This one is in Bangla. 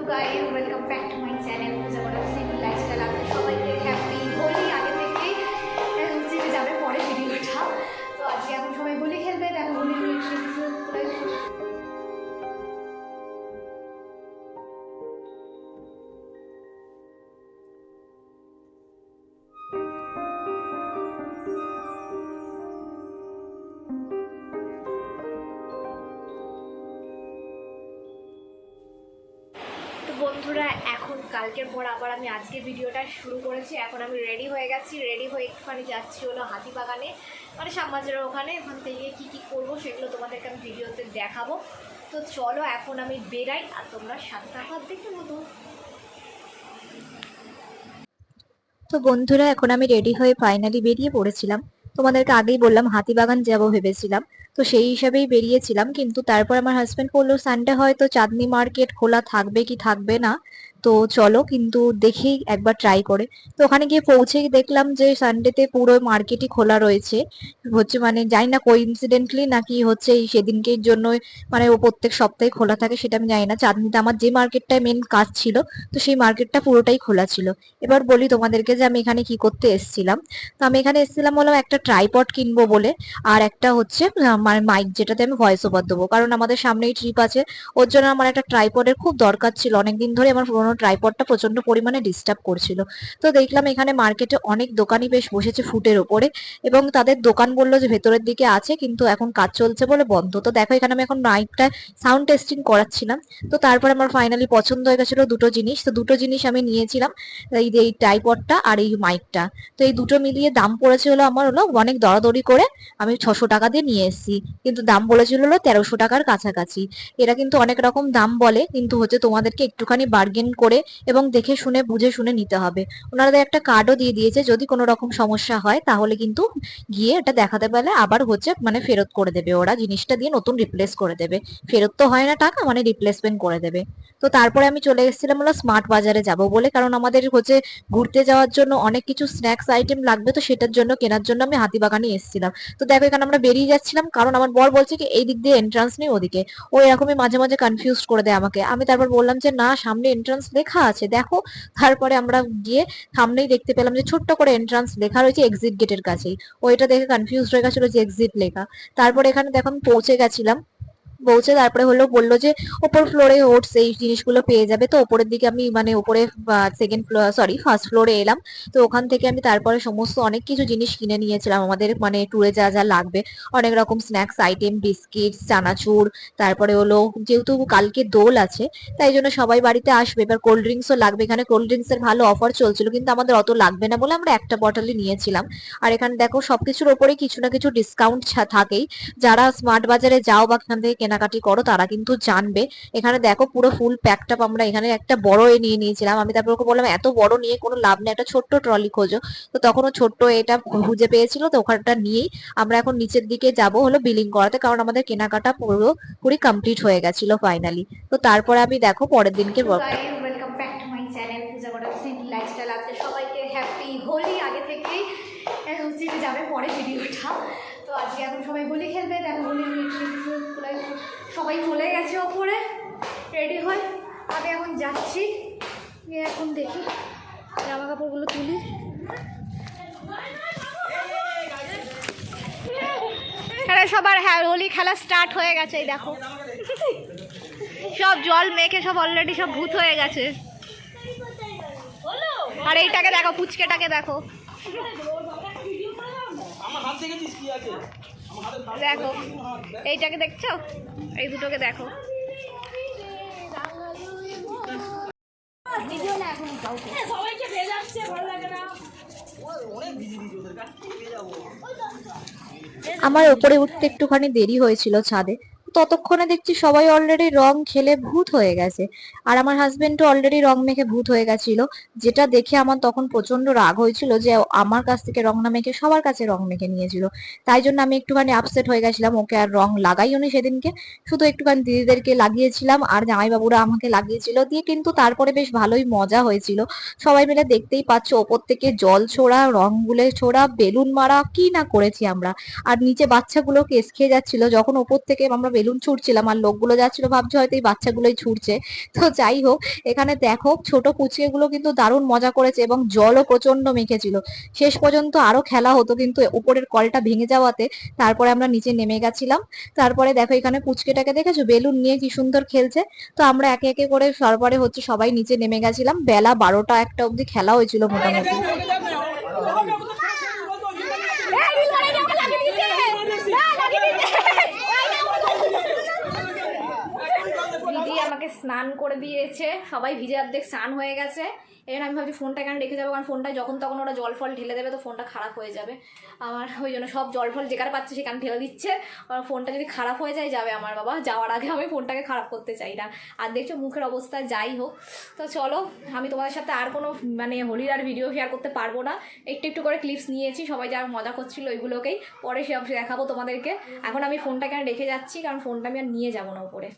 তো guys welcome back to my channel পূজা করা সিভিল লাইফস্টাইল আপনাদের সবাইকে হ্যাপি হোলি আগে বন্ধুরা, এখন কালকের পর আবার আমি আজকে ভিডিওটা শুরু করেছি। এখন আমি রেডি হয়ে গেছি। রেডি হয়ে একটুখানি যাচ্ছি হলো হাতিবাগানে মানে শ্যামবাজারের ওখানে। ওখান থেকে কী কী করব সেগুলো তোমাদেরকে আমি ভিডিওতে দেখাবো। তো চলো, এখন আমি বেরাই আর তোমরা থাকো আর দেখতে মতো তো বন্ধুরা, এখন আমি রেডি হয়ে ফাইনালি বেরিয়ে পড়েছিলাম। তোমাদেরকে আগেই বললাম, হাতিবাগান যাব ভেবেছিলাম। তো সেই হিসাবেই বেরিয়েছিলাম, কিন্তু তারপর আমার হাজবেন্ড বলল সানডে হয়তো চাঁদনি মার্কেট খোলা থাকবে কি থাকবে না? তো চলো কিন্তু দেখি একবার ট্রাই করে। তো ওখানে গিয়ে পৌঁছেই দেখলাম যে সানডেতে পুরো মার্কেটই খোলা রয়েছে। হচ্ছে মানে জানি না কো কোইন্সিডেন্টলি নাকি হচ্ছে এই সেদিনকের জন্য মানে ও প্রত্যেক সপ্তাহে খোলা থাকে সেটা আমি জানি না। চাঁদনিতে আমার যে মার্কেটটায় মেন কাজ ছিল, তো সেই মার্কেটটা পুরোটাই খোলা ছিল। এবার বলি তোমাদেরকে যে আমি এখানে কি করতে এসেছিলাম। তো আমি এখানে এসেছিলাম বললাম একটা ট্রাইপড কিনবো বলে, আর একটা হচ্ছে মানে মাইক যেটাতে আমি ভয়েস ওভার দেবো। কারণ আমাদের সামনেই ট্রিপ আছে। ওর জন্য আমার একটা ট্রাইপডের খুব দরকার ছিল। অনেকদিন ধরে আমার পুরোনো ট্রাইপডটা প্রচণ্ড পরিমাণে ডিস্টার্ব করছিল। তো দেখলাম এখানে মার্কেটে অনেক দোকানই বেশ বসেছে ফুটের ওপরে এবং তাদের দোকান বলল যে ভেতরের দিকে আছে কিন্তু এখন কাজ চলছে বলে বন্ধ। তো দেখো এখানে আমি এখন মাইকটা সাউন্ড টেস্টিং করাচ্ছিলাম। তো তারপরে আমার ফাইনালি পছন্দ হয়ে গেছিল দুটো জিনিস। তো দুটো জিনিস আমি নিয়েছিলাম, এই যে এই ট্রাইপডটা আর এই মাইকটা তো এই দুটো মিলিয়ে দাম পড়েছে হলো আমার হলো অনেক দরাদরি করে আমি ছশো টাকা দিয়ে নিয়ে এসেছি। কিন্তু দাম বলেছিল হলো তেরোশো টাকার কাছাকাছি। এরা কিন্তু অনেক রকম দাম বলে, কিন্তু হচ্ছে তোমাদেরকে একটুখানি বার্গেন করে এবং দেখে শুনে, বুঝে শুনে নিতে হবে। ওনারা একটা কার্ডও দিয়ে দিয়েছে, যদি কোনো রকম সমস্যা হয়, তাহলে কিন্তু গিয়ে এটা দেখাতে পারলে আবার হচ্ছে মানে ফেরত করে দেবে। ওরা জিনিসটা দিয়ে নতুন রিপ্লেস করে দেবে। ফেরত তো হয় না টাকা মানে রিপ্লেসমেন্ট করে দেবে। তো তারপরে আমি চলে এসেছিলাম হলো স্মার্ট বাজারে যাব বলে, কারণ আমাদের হচ্ছে ঘুরতে যাওয়ার জন্য অনেক কিছু স্ন্যাক্স আইটেম লাগবে, তো সেটার জন্য, কেনার জন্য আমি হাতিবাগানে এসেছিলাম। তো দেখো, এখানে আমরা বেরিয়ে যাচ্ছিলাম, কারণ আমার বর বলছে কি, এই দিক দিয়ে এন্ট্রান্স নেই ওদিকে। ও এরকমই মাঝে মাঝে কনফিউজ করে দেয় আমাকে। আমি তারপর বললাম যে, না, সামনে এন্ট্রান্স লেখা আছে। দেখো, তারপরে আমরা গিয়ে সামনেই দেখতে পেলাম যে ছোট্ট করে এন্ট্রান্স লেখা রয়েছে এক্সিট গেটের কাছেই। ওইটা দেখে কনফিউজ হয়ে গেছিল যে এক্সিট লেখা। তারপরে এখানে দেখো আমি পৌঁছে গেছিলাম। পৌঁছে তারপরে হলো বলল যে, ওপর ফ্লোরে ওটস এই জিনিসগুলো পেয়ে যাবে। তো ওপরের দিকে আমি মানে ওপরে সেকেন্ড ফ্লোর সরি ফার্স্ট ফ্লোরে এলাম। তো ওখান থেকে আমি তারপরে সমস্ত অনেক কিছু জিনিস কিনে নিয়েছিলাম। আমাদের মানে ট্যুরে যা যা লাগবে। অনেক রকম স্ন্যাক্স আইটেম বিস্কিট চানাচুর, তারপরে হলো যেহেতু কালকে দোল আছে, তাই জন্য সবাই বাড়িতে আসবে। এবার কোল্ড ড্রিঙ্কসও লাগবে। এখানে কোল্ড ড্রিঙ্কস এর ভালো অফার চলছিল, কিন্তু আমাদের অত লাগবে না বলে আমরা একটা বটলই নিয়েছিলাম। আর এখানে দেখো সবকিছুর ওপরে কিছু না কিছু ডিসকাউন্ট থাকেই। যারা স্মার্ট বাজারে যাও বা এখান থেকে কেনাকাটি করো, তারা কিন্তু জানবে। এখানে দেখো পুরো ফুল প্যাকটাপ আমরা এখানে একটা বড় এ নিয়ে নিয়েছিলাম। আমি তারপর ওকে বললাম, এত বড় নিয়ে কোনো লাভ নেই, একটা ছোট্ট ট্রলি খোঁজো। তো তখন ও ছোট্ট এটা খুঁজে পেয়েছিল, তো ওখানটা নিয়েই আমরা এখন নিচের দিকে যাব হলো বিলিং করাতে, কারণ আমাদের কেনাকাটা পুরো পুরি কমপ্লিট হয়ে গেছিল ফাইনালি তো তারপরে আমি দেখো পরের দিনকে ব্লগটা guys welcome back to my channel পূজা করা সিভিল লাইফস্টাইল আপনাদের সবাইকে হ্যাপি হোলি আগে থেকেই আহ, হচ্ছে যে যাবে পরে ভিডিওটা তো আজকে এখন সবাই হোলি খেলবে দেখো হোলি সবাই চলে গেছে ওপরে। রেডি হয়ে? আমি এখন যাচ্ছি। গিয়ে এখন দেখি জামা কাপড়গুলো তুলি। সবার হ্যাঁ হোলি খেলা স্টার্ট হয়ে গেছে, এই দেখো। সব জল মেখে সব অলরেডি সব ভূত হয়ে গেছে। আর এইটাকে দেখো, পুচকেটাকে দেখো। আমার হাত কি আছে? দেখো এইটাকে দেখছ? এই দুটোকে দেখো। আমার ওপরে উঠতে একটুখানি দেরি হয়েছিল ছাদে। ততক্ষণে দেখছি সবাই অলরেডি রং খেলে ভূত হয়ে গেছে। আর আমার হাজবেন্ডও অলরেডি রং মেখে ভূত হয়ে গেছিল। যেটা দেখে আমার তখন প্রচণ্ড রাগ হয়েছিল যে আমার কাছ থেকে রং না মেখে সবার কাছে রং মেখে নিয়েছিল। তাই জন্য আমি একটুখানি আপসেট হয়ে গেছিলাম, ওকে আর রং লাগাইও নি সেদিনকে। শুধু একটুখানি দিদিদেরকে লাগিয়েছিলাম আর জামাইবাবুরা আমাকে লাগিয়েছিল দিয়ে কিন্তু তারপরে বেশ ভালোই মজা হয়েছিল। সবাই মিলে দেখতেই পাচ্ছ ওপর থেকে জল ছোড়া রং গুলে ছোড়া, বেলুন মারা, কি না করেছি আমরা। আর নিচে বাচ্চাগুলো কেস খেয়ে যাচ্ছিল, যখন ওপর থেকে আমরা বেলুন ছুটছিলাম আর লোকগুলো যাচ্ছিল ভাবছে হয়তো এই বাচ্চাগুলোই ছুটছে। তো যাই হোক, এখানে দেখো ছোট পুচকেগুলো কিন্তু দারুণ মজা করেছে এবং জলও প্রচণ্ড মেখেছিল। শেষ পর্যন্ত আরও খেলা হতো কিন্তু উপরের কলটা ভেঙে যাওয়াতে তারপরে আমরা নিচে নেমে গেছিলাম। তারপরে দেখো এখানে পুচকেটাকে দেখেছ? বেলুন নিয়ে কি সুন্দর খেলছে। তো আমরা একে একে করে তারপরে হচ্ছে সবাই নিচে নেমে গেছিলাম। বেলা বারোটা একটা অবধি খেলা হয়েছিল মোটামুটি। স্নান করে দিয়েছে। সবাই ভিজে অর্ধেক স্নান হয়ে গেছে। জন্য আমি ভাবছি ফোনটা এখানে রেখে যাব? কারণ ফোনটা যখন তখন ওরা জল ফল ঢেলে দেবে তো ফোনটা খারাপ হয়ে যাবে। আমার ওই জন্য সব জল ফল যেখানে পাচ্ছে সেখানে ঢেলে দিচ্ছে। আর ফোনটা যদি খারাপ হয়ে যায়, যাবে আমার বাবা। যাওয়ার আগে আমি ফোনটাকে খারাপ করতে চাই না। আর দেখছ মুখের অবস্থা, যাই হোক। তো চলো, আমি তোমাদের সাথে আর কোনো মানে হোলির আর ভিডিও শেয়ার করতে পারব না। একটু একটু করে ক্লিপস নিয়েছি। সবাই যারা মজা করছিল ওইগুলোকেই পরে সে দেখাবো তোমাদেরকে। এখন আমি ফোনটা এখানে রেখে যাচ্ছি? কারণ ফোনটা আমি আর নিয়ে যাব না উপরে।